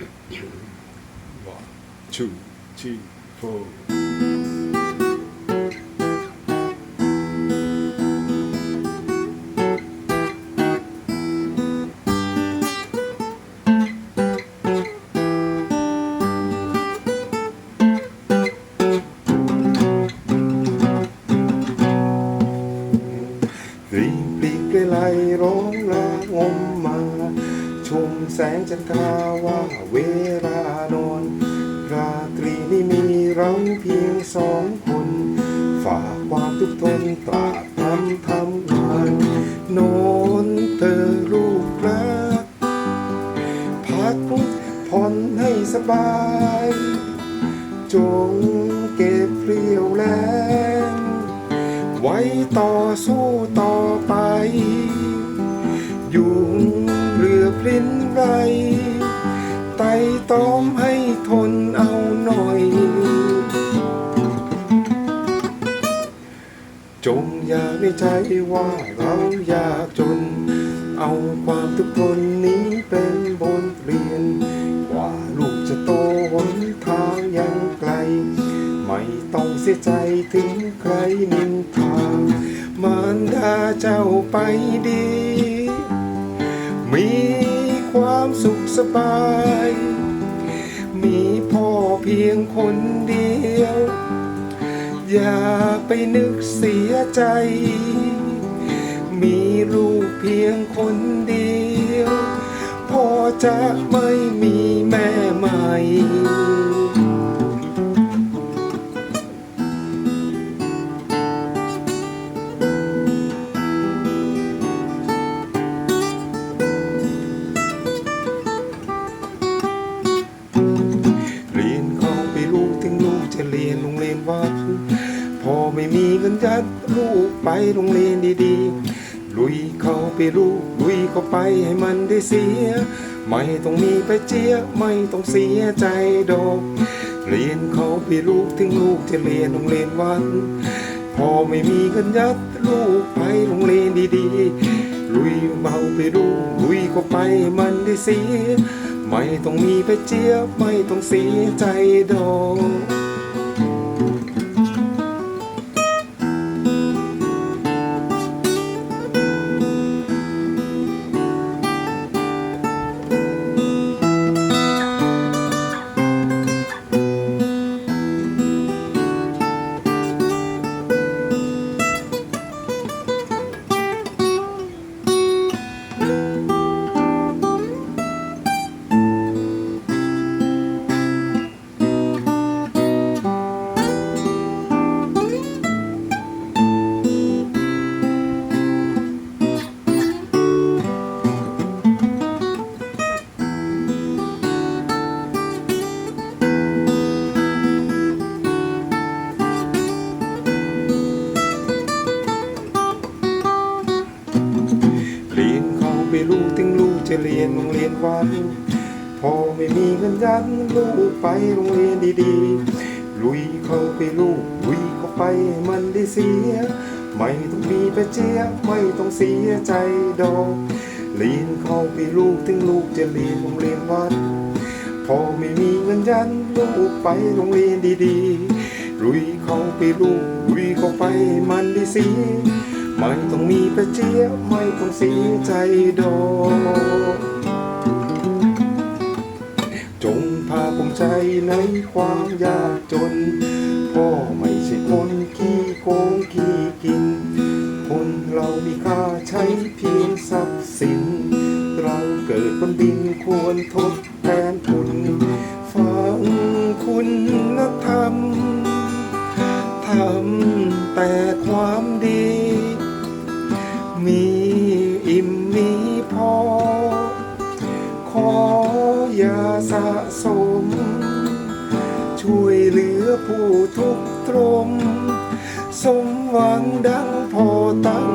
One, two, three, four. รีบปลีกไกล ร้องลางมมาชมแสงจันทราว่าเวลานอน ราตรีนี้มีเราเพียงสองคน ฝากความทุกทนตราบทำทำงานโนอนเธอลูกรักพักผ่อนให้สบาย จงเก็บเรียวแรงไว้ต่อสู้ต่อไปยุง รือพลิ้นไร ไต่ต้อมให้ทนเอาหน่อย จงอย่าในใจว่าเรายากจน เอาความทุกข์ทนนี้เป็นบทเรียนกว่าลูกจะโตหนทางยังไกล ไม่ต้องเสียใจถึงใครนินทามารดาเจ้าไปดี ความสุขสบาย มีพ่อเพียงคนเดียว อย่าไปนึกเสียใจ มีลูกเพียงคนเดียว พ่อจะไม่มีแม่ จะเรียนโรงเรียนวัดพอไม่มีเงินยัดลูกไปโรงเรียนดีๆ ลุยเข้าไปลูกลุยเข้าไปให้มันได้เสีย ไม่ต้องมีไปเจียไม่ต้องเสียใจดอกเรียนเขาไปลูกถึงลูกจะเรียนโรงเรียนวัดพอไม่มีเงินยัดลูกไปโรงเรียนดีๆ ลุยเบาไปลูกลุยเข้าไปให้มันได้เสียไม่ต้องมีไปเจียบไม่ต้องเสียใจดอก ไปลูกถึงลูกจะเรียนโรงเรียนวัดพอไม่มีเงินยันลูกไปโรงเรียนดีๆ ลุยเข้าไปลูกลุยเข้าไปมันได้เสีย ไม่ต้องมีไปเจียไม่ต้องเสียใจดอกเรียนเข้าไปลูกถึงลูกจะเรียนโรงเรียนวัดพอไม่มีเงินยันลูกไปโรงเรียนดีๆลุยเข้าไปลูกลุยเข้าไป สียไม่ต้องมีประเจียไม่ต้องเสียใจดอกจงพาผมใจในความยากจนพ่อไม่ใช่คนขี้โกงขี้กิน คนเรามีค่าใช้เพียงทรัพย์สิน เราเกิดบนดินควรทดแทนคุณฟังคุณธรรมำแต่ความดี มีอิ่มมีพอ ขออย่าสะสม ช่วยเหลือผู้ทุกข์ตรม สมหวังดังพอตั้ง